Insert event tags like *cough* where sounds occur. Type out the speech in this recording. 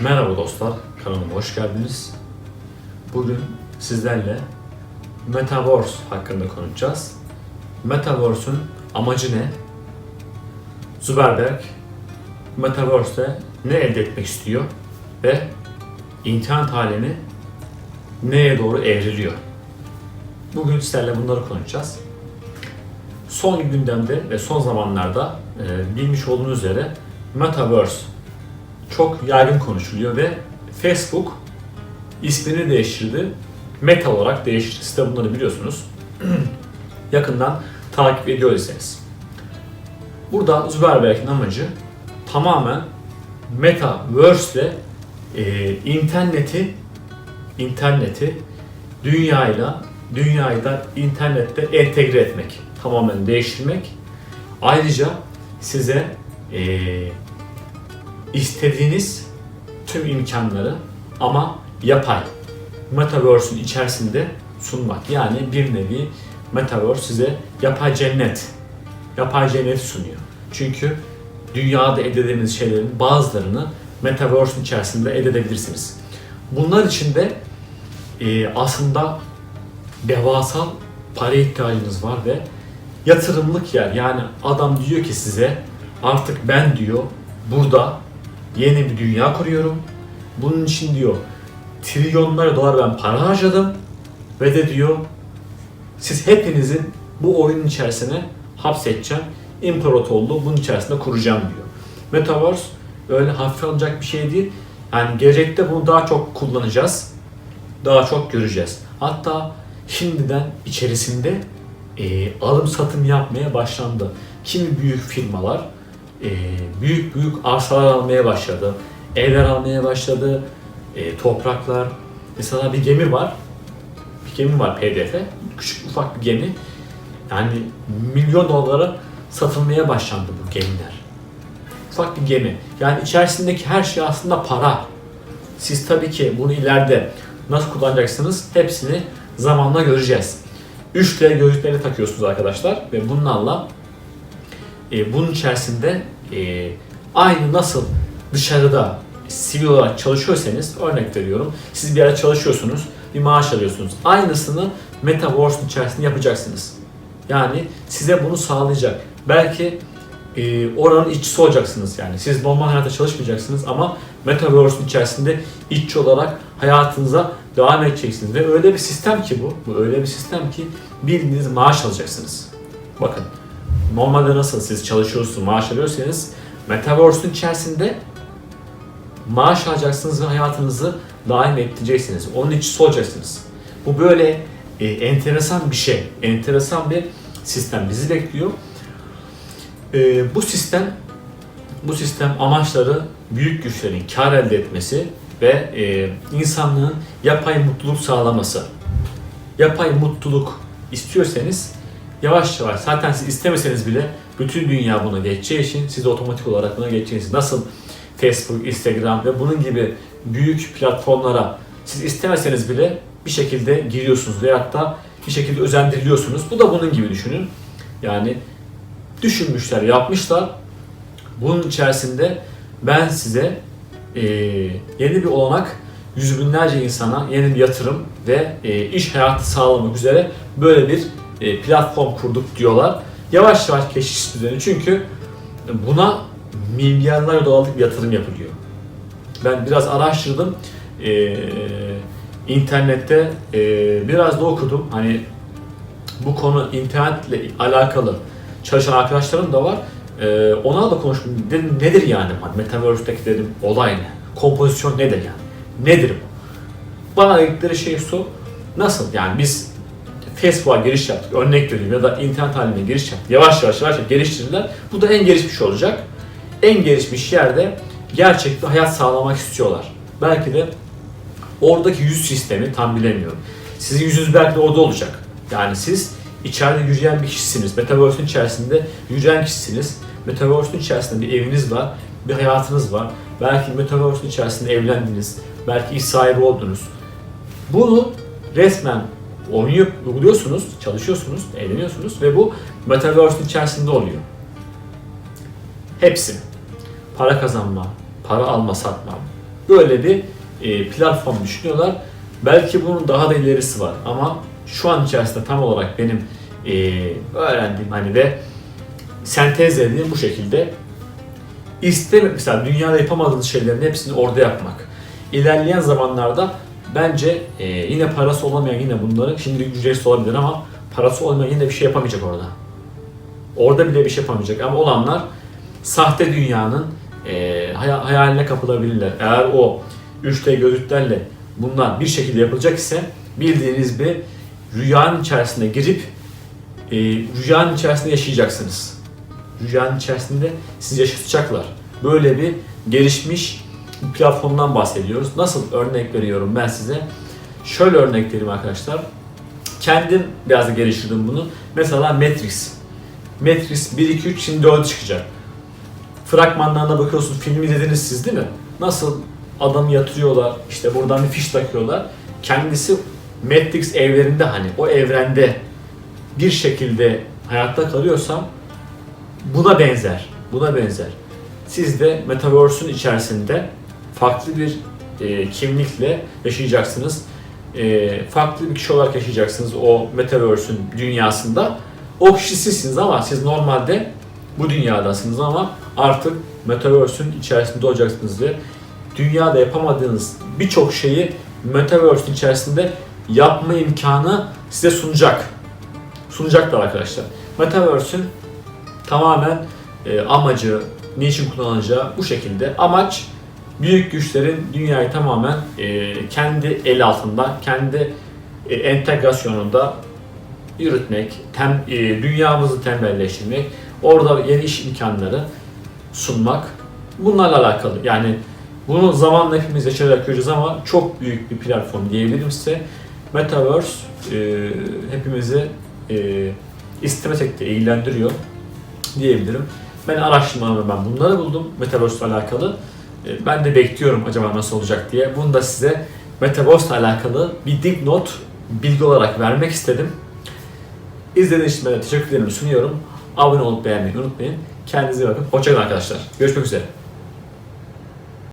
Merhaba dostlar, kanalıma hoş geldiniz. Bugün sizlerle Metaverse hakkında konuşacağız. Metaverse'ün amacı ne? Zuckerberg Metaverse'te ne elde etmek istiyor ve internet alemi neye doğru evriliyor? Bugün sizlerle bunları konuşacağız. Son gündemde ve son zamanlarda e, bilmiş olduğunuz üzere Metaverse çok yaygın konuşuluyor ve Facebook ismini değiştirdi. Meta olarak değiştirdi. Siz de bunları biliyorsunuz. *clears throat* Yakından takip ediyorsanız. Burada Zuckerberg'in amacı tamamen Metaverse ile e, interneti interneti dünyayla dünyayı da internette entegre etmek, tamamen değiştirmek. Ayrıca size e, istediğiniz tüm imkanları ama yapay Metaverse'ün içerisinde sunmak. Yani bir nevi Metaverse size yapay cennet, yapay cennet sunuyor. Çünkü dünyada elde edeceğiniz şeylerin bazılarını Metaverse'ün içerisinde elde edebilirsiniz. Bunlar için de e, aslında devasal para ihtiyacınız var ve yatırımlık yer. Yani adam diyor ki size artık ben diyor burada yeni bir dünya kuruyorum. Bunun için diyor trilyonlar dolar ben para harcadım ve de diyor siz hepinizin bu oyunun içerisine hapsedeceğim. İmparatorluğu bunun içerisinde kuracağım diyor. Metaverse öyle hafife alınacak bir şey değil. Yani gelecekte bunu daha çok kullanacağız. Daha çok göreceğiz. Hatta şimdiden içerisinde e, alım satım yapmaya başlandı. Kimi büyük firmalar e, büyük büyük arsalar almaya başladı. Evler almaya başladı. E, topraklar. Mesela bir gemi var. Bir gemi var PDF. Küçük ufak bir gemi. Yani milyon dolara satılmaya başlandı bu gemiler. Ufak bir gemi. Yani içerisindeki her şey aslında para. Siz tabii ki bunu ileride nasıl kullanacaksınız hepsini zamanla göreceğiz. 3D gözlükleri takıyorsunuz arkadaşlar ve bunlarla e, bunun içerisinde e, aynı nasıl dışarıda sivil olarak çalışıyorsanız örnek veriyorum siz bir yerde çalışıyorsunuz bir maaş alıyorsunuz aynısını Metaverse'ün içerisinde yapacaksınız. Yani size bunu sağlayacak. Belki e, oranın işçisi olacaksınız yani. Siz normal hayatta çalışmayacaksınız ama Metaverse'ün içerisinde işçi olarak hayatınıza devam edeceksiniz. Ve öyle bir sistem ki bu, bu öyle bir sistem ki bildiğiniz maaş alacaksınız. Bakın normalde nasıl siz çalışıyorsunuz, maaş alıyorsanız Metaverse'ün içerisinde maaş alacaksınız ve hayatınızı daim ettireceksiniz. Onun işçisi olacaksınız. Bu böyle e, enteresan bir şey, enteresan bir sistem bizi bekliyor. E, bu sistem bu sistem amaçları büyük güçlerin kar elde etmesi ve e, insanlığın yapay mutluluk sağlaması. Yapay mutluluk istiyorsanız yavaş yavaş zaten siz istemeseniz bile bütün dünya buna geçeceği için siz de otomatik olarak buna geçeceksiniz. Nasıl Facebook, Instagram ve bunun gibi büyük platformlara siz istemeseniz bile bir şekilde giriyorsunuz veyahut da bir şekilde özendiriliyorsunuz. Bu da bunun gibi düşünün. Yani düşünmüşler, yapmışlar. Bunun içerisinde ben size e, yeni bir olanak yüz binlerce insana yeni bir yatırım ve e, iş hayatı sağlamak üzere böyle bir e, platform kurduk diyorlar. Yavaş yavaş keşiş düzeni çünkü buna milyarlar dolarlık bir yatırım yapılıyor. Ben biraz araştırdım. E, internette e, biraz da okudum. Hani bu konu internetle alakalı çalışan arkadaşlarım da var. Ona da konuştum. Dedim nedir yani Metaverse'deki dedim olay ne? Kompozisyon nedir yani? Nedir bu? Bana dedikleri şey şu. Nasıl yani biz Facebook'a giriş yaptık. Örnek vereyim ya da internet haline giriş yaptık. Yavaş yavaş yavaş geliştirdiler. Bu da en gelişmiş olacak. En gelişmiş yerde gerçekten hayat sağlamak istiyorlar. Belki de oradaki yüz sistemi tam bilemiyorum. Sizin yüzünüz belki de orada olacak. Yani siz içeride yürüyen bir kişisiniz. Metaverse'ün içerisinde yürüyen kişisiniz. Metaverse'ün içerisinde bir eviniz var, bir hayatınız var. Belki Metaverse'ün içerisinde evlendiniz, belki iş sahibi oldunuz. Bunu resmen oynuyor, uyguluyorsunuz, çalışıyorsunuz, eğleniyorsunuz ve bu Metaverse'ün içerisinde oluyor. Hepsi. Para kazanma, para alma, satma, Böyle bir e, platform düşünüyorlar. Belki bunun daha da ilerisi var ama şu an içerisinde tam olarak benim e, öğrendiğim hani ve sentezlediğim bu şekilde isteme mesela dünyada yapamadığınız şeylerin hepsini orada yapmak. İlerleyen zamanlarda bence e, yine parası olamayan yine bunları şimdi ücretsiz olabilir ama parası olmayan yine bir şey yapamayacak orada. Orada bile bir şey yapamayacak ama olanlar sahte dünyanın e, hay- hayaline kapılabilirler. Eğer o 3D gözlüklerle bunlar bir şekilde yapılacak ise bildiğiniz bir rüyanın içerisine girip e, rüyanın içerisinde yaşayacaksınız. Rüyanın içerisinde sizi yaşatacaklar. Böyle bir gelişmiş bir platformdan bahsediyoruz. Nasıl örnek veriyorum ben size? Şöyle örnek vereyim arkadaşlar. Kendim biraz da geliştirdim bunu. Mesela Matrix. Matrix 1, 2, 3 şimdi 4 çıkacak. Fragmanlarına bakıyorsunuz filmi izlediniz siz değil mi? Nasıl adamı yatırıyorlar, işte buradan bir fiş takıyorlar. Kendisi Matrix evlerinde hani o evrende bir şekilde hayatta kalıyorsam buna benzer. Buna benzer. Siz de Metaverse'ün içerisinde farklı bir e, kimlikle yaşayacaksınız. E, farklı bir kişi olarak yaşayacaksınız o Metaverse'ün dünyasında. O kişi sizsiniz ama siz normalde bu dünyadasınız ama artık Metaverse'ün içerisinde olacaksınız ve dünyada yapamadığınız birçok şeyi Metaverse'ün içerisinde yapma imkanı size sunacak. Sunacaklar arkadaşlar. Metaverse'ün tamamen e, amacı, niçin kullanılacağı bu şekilde. Amaç büyük güçlerin dünyayı tamamen e, kendi el altında, kendi e, entegrasyonunda yürütmek, tem, e, dünyamızı tembelleştirmek, orada yeni iş imkanları sunmak bunlarla alakalı. Yani bunu zamanla hepimiz yaşayarak göreceğiz ama çok büyük bir platform diyebilirim size. Metaverse e, hepimizi e, istemesek de ilgilendiriyor diyebilirim. Ben araştırmalarımda ben bunları buldum Metaverse ile alakalı. E, ben de bekliyorum acaba nasıl olacak diye. Bunu da size Metaverse ile alakalı bir dipnot bilgi olarak vermek istedim. İzlediğiniz için ben de teşekkürlerimi sunuyorum. Abone olup beğenmeyi unutmayın. Kendinize iyi bakın. Hoşçakalın arkadaşlar. Görüşmek üzere.